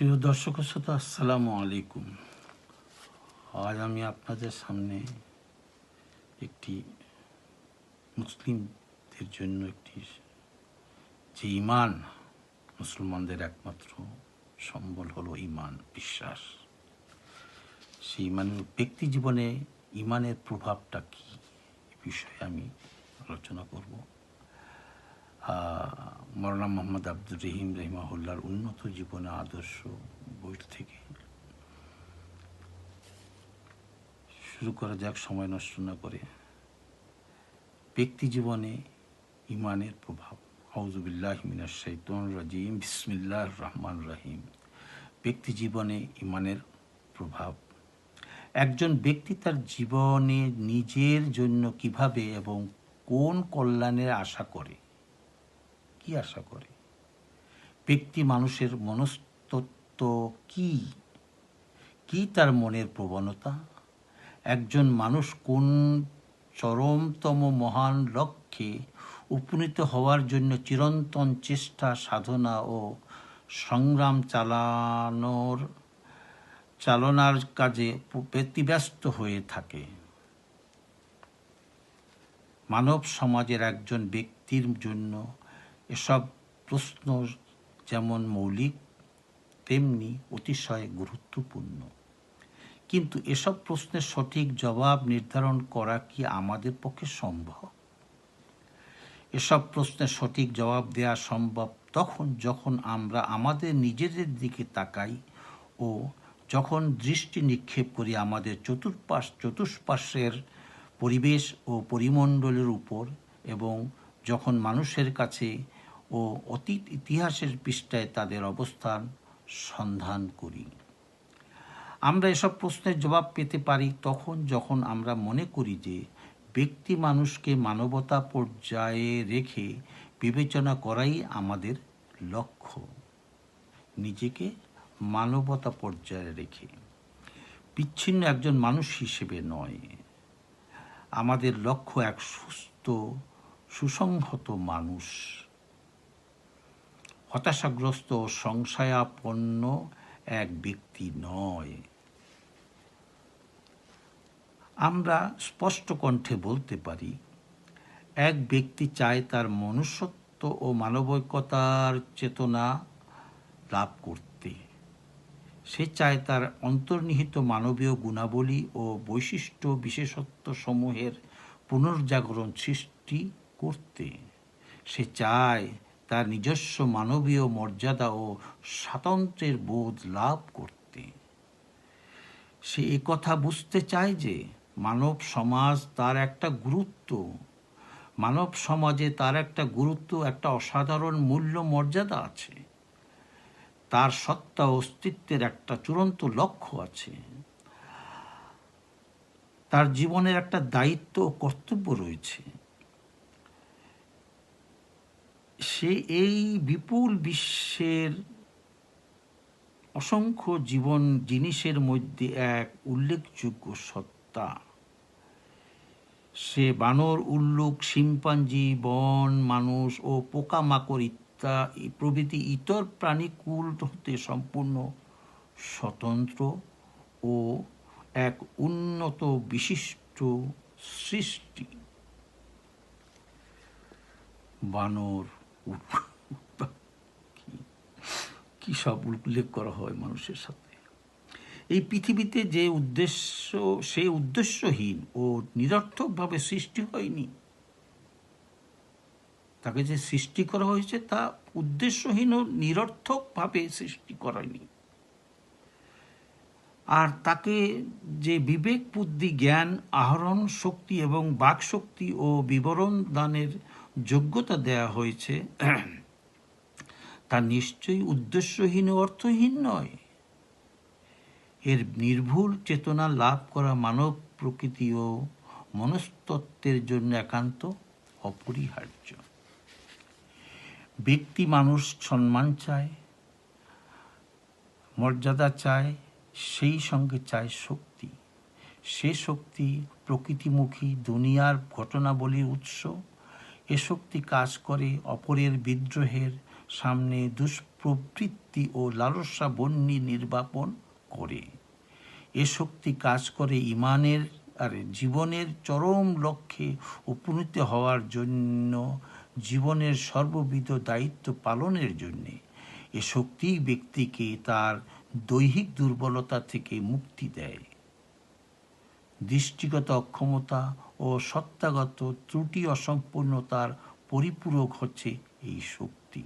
প্রিয় দর্শক শ্রোতা, আসসালামু আলাইকুম। আজ আমি আপনাদের সামনে একটি মুসলিমদের জন্য একটি যে ইমান মুসলমানদের একমাত্র সম্বল হলো ইমান বিশ্বাস। সেই ইমান ব্যক্তি জীবনে ইমানের প্রভাবটা কী বিষয়ে আমি আলোচনা করব। মৌলানা মোহাম্মদ আব্দুর রহিম রহিমাহুল্লার উন্নত জীবনে আদর্শ বই থেকে। শুরু করা যাক, সময় নষ্ট না করে। ব্যক্তি জীবনে ইমানের প্রভাব। আউজুবিল্লাহ মিনার শৈতন রাজিম। বিসমিল্লাহ রহমান রহিম। ব্যক্তি জীবনে ইমানের প্রভাব। একজন ব্যক্তি তার জীবনে নিজের জন্য কীভাবে এবং কোন কল্যাণের আশা করে? কি আশা করে? ব্যক্তি মানুষের মনস্তত্ব কি? কি তার মনের প্রবণতা? একজন মানুষ কোন চরমতম মহান লক্ষ্যে উপনীত হওয়ার জন্য চিরন্তন চেষ্টা, সাধনা ও সংগ্রাম চালানোর, চালনার কাজে ব্যতিব্যস্ত হয়ে থাকে? মানব সমাজের একজন ব্যক্তির জন্য এসব প্রশ্ন যেমন মৌলিক, তেমনি অতিশয় গুরুত্বপূর্ণ। কিন্তু এসব প্রশ্নের সঠিক জবাব নির্ধারণ করা কি আমাদের পক্ষে সম্ভব? এসব প্রশ্নের সঠিক জবাব দেওয়া সম্ভব তখন যখন আমরা আমাদের নিজেদের দিকে তাকাই ও যখন দৃষ্টি নিক্ষেপ করি আমাদের চতুর্পাশ চতুষ্পাশের পরিবেশ ও পরিমণ্ডলের উপর এবং যখন মানুষের কাছে ও অতীত ইতিহাসের পৃষ্ঠায় তাদের অবস্থান সন্ধান করি। আমরা এসব প্রশ্নের জবাব পেতে পারি তখন যখন আমরা মনে করি যে ব্যক্তি মানুষকে মানবতা পর্যায়ে রেখে বিবেচনা করাই আমাদের লক্ষ্য। নিজেকে মানবতা পর্যায়ে রেখে। বিচ্ছিন্ন একজন মানুষ হিসেবে নয়। আমাদের লক্ষ্য এক সুস্থ, সুসংহত মানুষ। হতাশাগ্রস্ত ও সংশয়াপন্ন এক ব্যক্তি নয়। আমরা স্পষ্ট কণ্ঠে বলতে পারি, এক ব্যক্তি চায় তার মনুষ্যত্ব ও মানবিকতার চেতনা লাভ করতে। সে চায় তার অন্তর্নিহিত মানবীয় গুণাবলী ও বৈশিষ্ট্য বিশেষত্ব সমূহের পুনর্জাগরণ সৃষ্টি করতে। সে চায় তার নিজস্ব মানবীয় মর্যাদা ও স্বাতন্ত্র্যের বোধ লাভ করতে। সে কথা বুঝতে চায় যে মানব সমাজ তার একটা গুরুত্ব। মানব সমাজে তার একটা গুরুত্ব, একটা অসাধারণ মূল্য মর্যাদা আছে। তার সত্তা অস্তিত্বের একটা চূড়ান্ত লক্ষ্য আছে। তার জীবনের একটা দায়িত্ব ও কর্তব্য রয়েছে। সে এই বিপুল বিশ্বের অসংখ্য জীবন জিনিসের মধ্যে এক উল্লেখযোগ্য সত্তা। সে বানর, উল্লুক, শিম্পাঞ্জি, বন, মানুষ ও পোকামাকড় ইত্যাদি প্রভৃতি ইতর প্রাণীকুল হতে সম্পূর্ণ স্বতন্ত্র ও এক উন্নত বিশিষ্ট সৃষ্টি। বানর কি সব উল্লেখ করা হয় মানুষের সাথে? এই পৃথিবীতে যে উদ্দেশ্য, সে উদ্দেশ্যহীন ও নিরর্থকভাবে সৃষ্টি হয়নি। তাকে যে সৃষ্টি করা হয়েছে, তা উদ্দেশ্যহীন ও নিরর্থকভাবে সৃষ্টি করায়নি আর তাকে যে বিবেক, বুদ্ধি, জ্ঞান, আহরণ, শক্তি এবং বাক শক্তি ও বিবরণ দানের যোগ্যতা দেয়া হয়েছে, তা নিশ্চয়ই উদ্দেশ্যহীন অর্থহীন নয়। এর নির্ভুল চেতনা লাভ করা মানব প্রকৃতি ও মনস্তত্ত্বের জন্য একান্ত অপরিহার্য। ব্যক্তি মানুষ সম্মান চায়, মর্যাদা চায়, সেই সঙ্গে চায় শক্তি। সে শক্তি প্রকৃতিমুখী দুনিয়ার ঘটনাবলীর উৎস। এ শক্তি কাজ করে অপরের বিদ্রোহের সামনে দুষ্প্রবৃত্তি ও লালসা বন্যি নির্বাপন করে। এ শক্তি কাজ করে ইমানের, আর জীবনের চরম লক্ষ্যে উপনীত হওয়ার জন্য জীবনের সর্ববিধ দায়িত্ব পালনের জন্যে। এ শক্তি ব্যক্তিকে তার দৈহিক দুর্বলতা থেকে মুক্তি দেয়। দৃষ্টিগত অক্ষমতা ও সত্তাগত ত্রুটি অসম্পূর্ণতার পরিপূরক হচ্ছে এই শক্তি।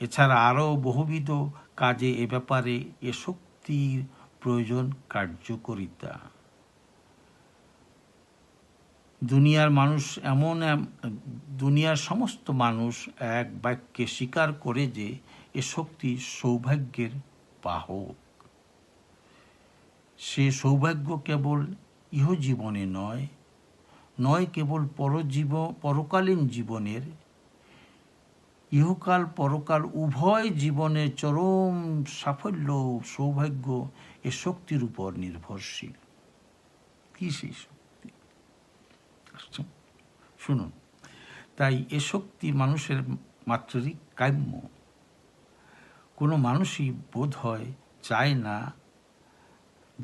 এছাড়া আরও বহুবিধ কাজে এ ব্যাপারে এ শক্তির প্রয়োজন কার্যকরিতা। দুনিয়ার মানুষ এমন দুনিয়ার সমস্ত মানুষ এক বাক্যে স্বীকার করে যে এ শক্তি সৌভাগ্যের বাহক। সে সৌভাগ্য কেবল ইহজীবনে নয় নয় কেবল পরজীব, পরকালীন জীবনের। ইহকাল, পরকাল, উভয় জীবনের চরম সাফল্য সৌভাগ্য এ শক্তির উপর নির্ভরশীল। কি সেই শক্তি? শুনুন, তাই এ শক্তি মানুষের মাত্রই কাম্য। কোনো মানুষই বোধ হয় চায় না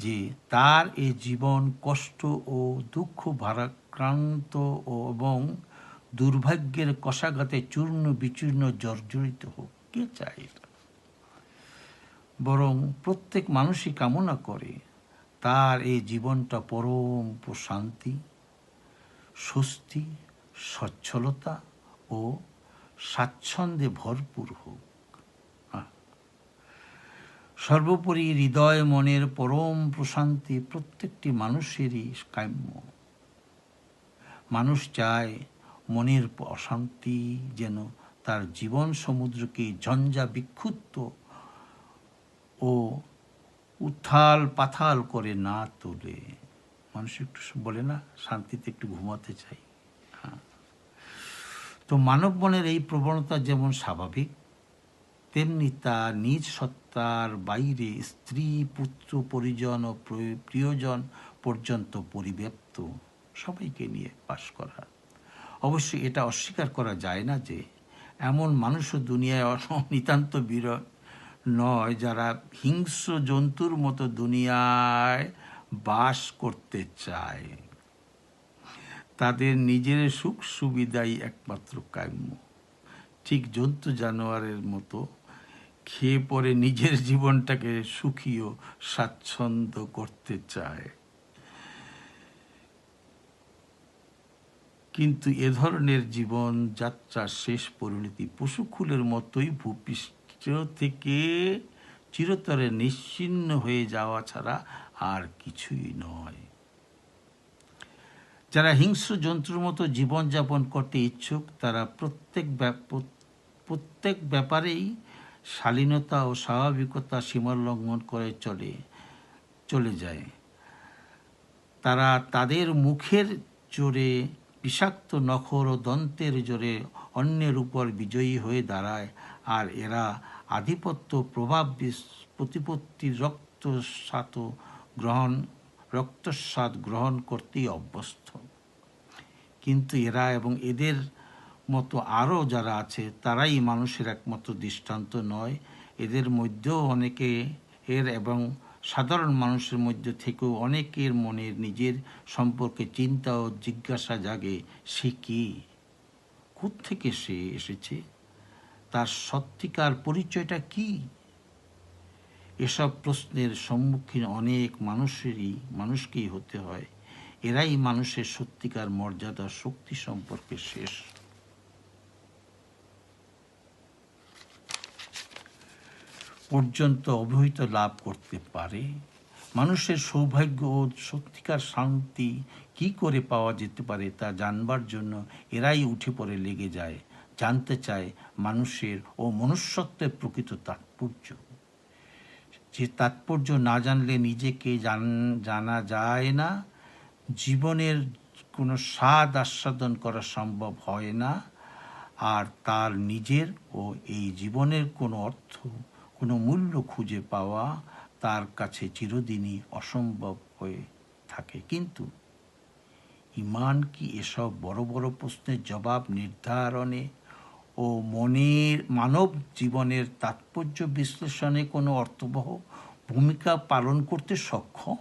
যে তার এ জীবন কষ্ট ও দুঃখ ভারাক্রান্ত এবং দুর্ভাগ্যের কষাঘাতে চূর্ণ বিচূর্ণ জর্জরিত হোক। কে চায় বরং প্রত্যেক মানুষই কামনা করে, তার এই জীবনটা পরম প্রশান্তি, স্বস্তি, সচ্ছলতা ও স্বাচ্ছন্দ্যে ভরপুর হোক। সর্বোপরি হৃদয়, মনের পরম প্রশান্তি প্রত্যেকটি মানুষেরই কাম্য। মানুষ চায় মনের অশান্তি যেন তার জীবন সমুদ্রকে ঝঞ্ঝা বিক্ষুব্ধ ও উত্থাল পাথাল করে না তোলে। মানুষ একটু বলে না, শান্তিতে একটু ঘুমাতে চাই। হ্যাঁ। তো মানব মনের এই প্রবণতা যেমন স্বাভাবিক তেমনি তা নিজ সত্তার বাইরে স্ত্রী, পুত্র, পরিজন ও প্রিয়জন পর্যন্ত পরিব্যাপ্ত। সবাইকে নিয়ে বাস করা। অবশ্যই এটা অস্বীকার করা যায় না যে, এমন মানুষও দুনিয়ায় নিতান্ত বীর নয় যারা হিংস্র জন্তুর মতো দুনিয়ায় বাস করতে চায়। তাদের নিজের সুখ সুবিধাই একমাত্র কাম্য। ঠিক জন্তু জানোয়ারের মতো খেয়ে পরে নিজের জীবনটাকে সুখী ও স্বাচ্ছন্দ্য করতে চায়। কিন্তু এ ধরনের জীবন যাত্রার শেষ পরিণতি পশুকুলের মতোই ভূপৃষ্ঠ থেকে চিরতরে নিশ্চিন্ন হয়ে যাওয়া ছাড়া আর কিছুই নয়। যারা হিংস্র জন্তুর মতো জীবনযাপন করতে ইচ্ছুক, তারা প্রত্যেক প্রত্যেক ব্যাপারেই শালীনতা ও স্বাভাবিকতা সীমালঙ্ঘন করে চলে চলে যায়। তারা তাদের মুখের জোরে বিষাক্ত নখর ও দন্তের জোরে অন্যের উপর বিজয়ী হয়ে দাঁড়ায়, আর এরা আধিপত্য প্রভাব প্রতিপত্তির রক্তস্বাত গ্রহণ, রক্তস্বাদ গ্রহণ করতেই অভ্যস্ত। কিন্তু এরা এবং এদের মতো আরও যারা আছে, তারাই মানুষের একমাত্র দৃষ্টান্ত নয়। এদের মধ্যেও অনেকে এর এবং সাধারণ মানুষের মধ্যে থেকেও অনেকের মনের নিজের সম্পর্কে চিন্তা ও জিজ্ঞাসা জাগে, সে কি? থেকে সে এসেছে? তার সত্যিকার পরিচয়টা কি? এসব প্রশ্নের সম্মুখীন অনেক মানুষেরই, মানুষকেই হতে হয়। এরাই মানুষের সত্যিকার মর্যাদা, শক্তি সম্পর্কে শেষ। পর্যন্ত অবহিত লাভ করতে পারে? মানুষের সৌভাগ্য ও সত্যিকার শান্তি কি করে পাওয়া যেতে পারে তা জানবার জন্য এরাই উঠে পড়ে লেগে যায়, জানতে চায় মানুষের ও মনুষ্যত্বের প্রকৃত তাৎপর্য। যে তাৎপর্য না জানলে নিজেকে জানা যায় না, জীবনের কোনো স্বাদ আস্বাদন করা সম্ভব হয় না, আর তার নিজের ও এই জীবনের কোনো অর্থ কোনো মূল্য খুঁজে পাওয়া তার কাছে চিরদিনই অসম্ভব হয়ে থাকে। কিন্তু ইমান কি এসব বড় বড় প্রশ্নের জবাব নির্ধারণে ও মনের মানব জীবনের তাৎপর্য বিশ্লেষণে কোনো অর্থবহ ভূমিকা পালন করতে সক্ষম?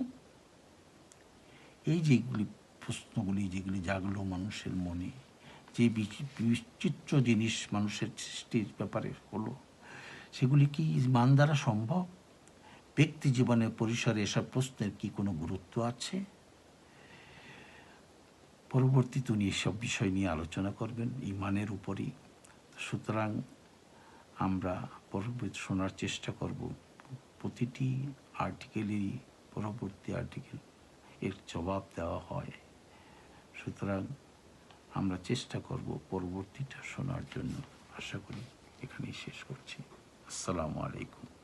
এই যেগুলি প্রশ্নগুলি যেগুলি জাগলো মানুষের মনে, যে বিচি- বিচিত্র জিনিস মানুষের সৃষ্টির ব্যাপারে হলো সেগুলি কি মান দ্বারা সম্ভব? ব্যক্তি জীবনের পরিসরে এসব প্রশ্নের কি কোনো গুরুত্ব আছে? পরবর্তীতে উনি এসব বিষয় নিয়ে আলোচনা করবেন ইমানের উপরই। সুতরাং আমরা পরবর্তী শোনার চেষ্টা করব প্রতিটি আর্টিকেলেরই পরবর্তী আর্টিকেল এর জবাব দেওয়া হয়। সুতরাং আমরা চেষ্টা করব পরবর্তীটা শোনার জন্য। আশা করি এখানেই শেষ করছি। আসসালামু আলাইকুম।